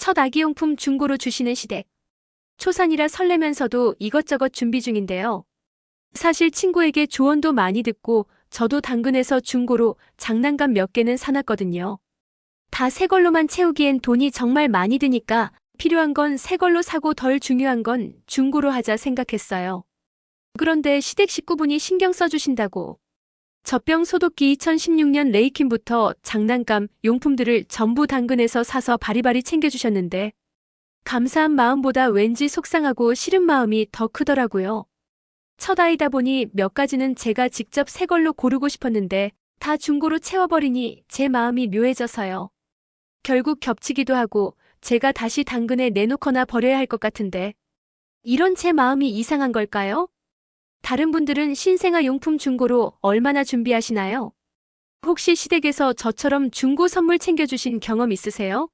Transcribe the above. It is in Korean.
첫 아기용품 중고로 주시는 시댁. 초산이라 설레면서도 이것저것 준비 중인데요. 사실 친구에게 조언도 많이 듣고 저도 당근에서 중고로 장난감 몇 개는 사놨거든요. 다 새 걸로만 채우기엔 돈이 정말 많이 드니까 필요한 건 새 걸로 사고 덜 중요한 건 중고로 하자 생각했어요. 그런데 시댁 식구분이 신경 써주신다고. 젖병 소독기 2016년 레이킨부터 장난감, 용품들을 전부 당근에서 사서 바리바리 챙겨주셨는데 감사한 마음보다 왠지 속상하고 싫은 마음이 더 크더라고요. 첫 아이다 보니 몇 가지는 제가 직접 새 걸로 고르고 싶었는데 다 중고로 채워버리니 제 마음이 묘해져서요. 결국 겹치기도 하고 제가 다시 당근에 내놓거나 버려야 할 것 같은데 이런 제 마음이 이상한 걸까요? 다른 분들은 신생아 용품 중고로 얼마나 준비하시나요? 혹시 시댁에서 저처럼 중고 선물 챙겨주신 경험 있으세요?